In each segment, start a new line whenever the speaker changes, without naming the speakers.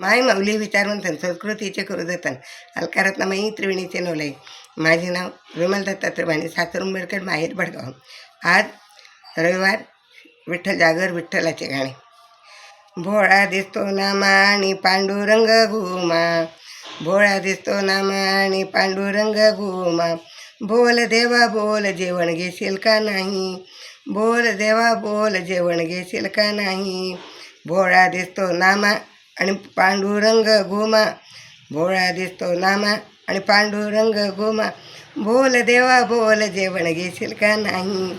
माय माऊली विचारवंतन संस्कृतीचे करू जतन अलकारात त्रिवेणीचे नवलाई. माझे नाव विमल दत्ता त्रिवाणी सासर उंबेडकर माहेर भडगाव आज रविवार विठ्ठल जागर विठ्ठलाचे गाणे. भोळा दिसतो नामा आणि पांडुरंग घुमा भोळा दिसतो नामा आणि पांडुरंग घुमा बोल देवा बोल जेवण घेशील का नाही? बोल देवा बोल जेवण घेशील का नाही? भोळा दिसतो नामा आणि पांडुरंग घुमा भोळा दिसतो नामा. आणि पांडुरंग घुमा बोल देवा बोल जेवण घेशील का नाही?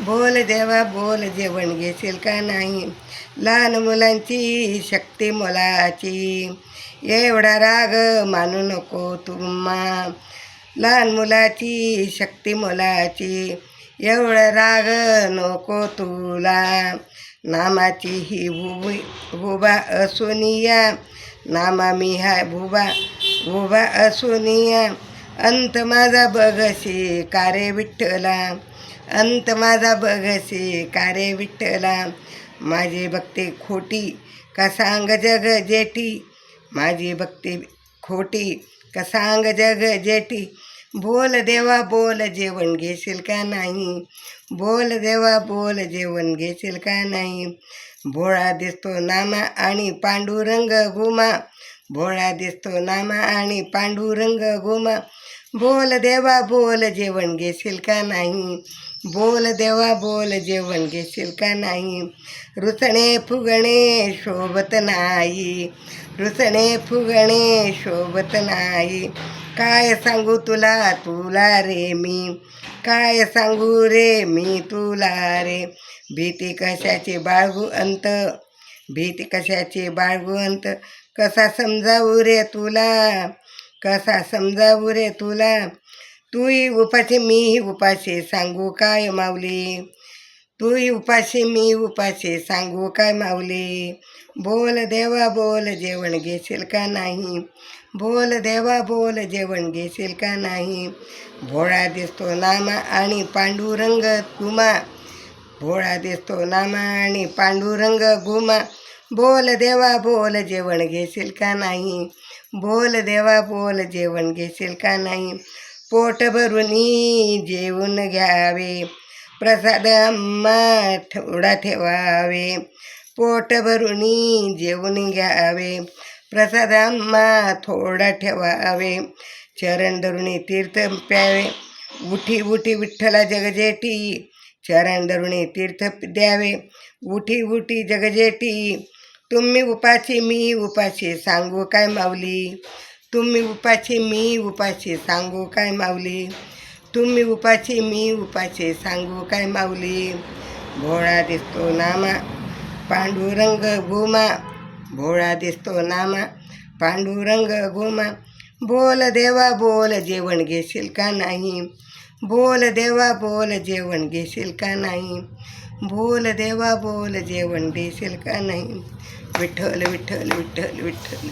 बोल देवा बोल जेवण घेशील का नाही? लहान मुलांची शक्ती मुलाची. एवढा राग मानू नको तुम्हा. लहान मुलाची शक्ती मुलाची. एवढा राग नको तुला. नामाची ही भुबी भुबा असुनिया नामा मी हाय भुबा भुबा असुनिया अंत माझा बघशी कारे विठ्ठला अंत माझा बघशी कारे विठ्ठला. माझी भक्ती खोटी का सांग जग जेठी? माझी भक्ती खोटी का सांग जग जेठी? बोल देवा बोल जेवण घेशील का नाही? बोल देवा बोल जेवण घेशील का नाही? भोळा दिसतो नामा आणि पांडुरंग गुमा. भोळा दिसतो नामा आणि पांडुरंग गुमा. बोल देवा बोल जेवण घेशील का नाही? बोल देवा बोल जेवण घेशील का नाही? रुसणे फुगणे शोभत नाही. रुसणे फुगणे शोभत नाही. काय सांगू तुला तुला रे मी? काय सांगू रे मी तुला रे? भीती कशाची बाळगू अंत? भीती कशाची बाळगू अंत? कसा समजावू रे तुला? कसा समजावू रे तुला? तूही उपाशी मीही उपाशी सांगू काय माऊली? तूही उपाशी मी उपाशी सांगू काय माऊली? बोल देवा बोल जेवण घेशील का नाही? बोल देवा बोल जेवण घेशील का नाही? भोळा दिसतो नामा आणि पांडुरंग गुमा. भोळा दिसतो नामा आणि पांडुरंग गुमा. बोल देवा बोल जेवण घेशील का नाही? बोल देवा बोल जेवण घेशील का नाही? पोट भरूनी जेवून घ्यावे. प्रसाद अम्मा थोडा ठेवावे. पोट भरूनी जेवून घ्यावे. प्रसाद थोडा ठेवावे. चरण धरुणी तीर्थ प्यावे. उठी उठी विठ्ठला जगजेटी. चरण धरुणी तीर्थ द्यावे. उठी उठी जगजेटी. तुम्ही उपाशी मी उपाशी सांगू काय माऊली? तुम्ही उपाशी मी उपाशी सांगू काय माऊली? तुम्ही उपाशी मी उपाशी सांगू काय माऊली? भोळा दिसतो नामा पांडुरंग भूमा भोळा दिसतो नामा पांडुरंग गोमा. बोल देवा बोल जेवण घेशील का नाही? बोल देवा बोल जेवण घेशील का नाही? बोल देवा बोल जेवण देशील का नाही? विठ्ठल विठ्ठल विठ्ठल विठ्ठल.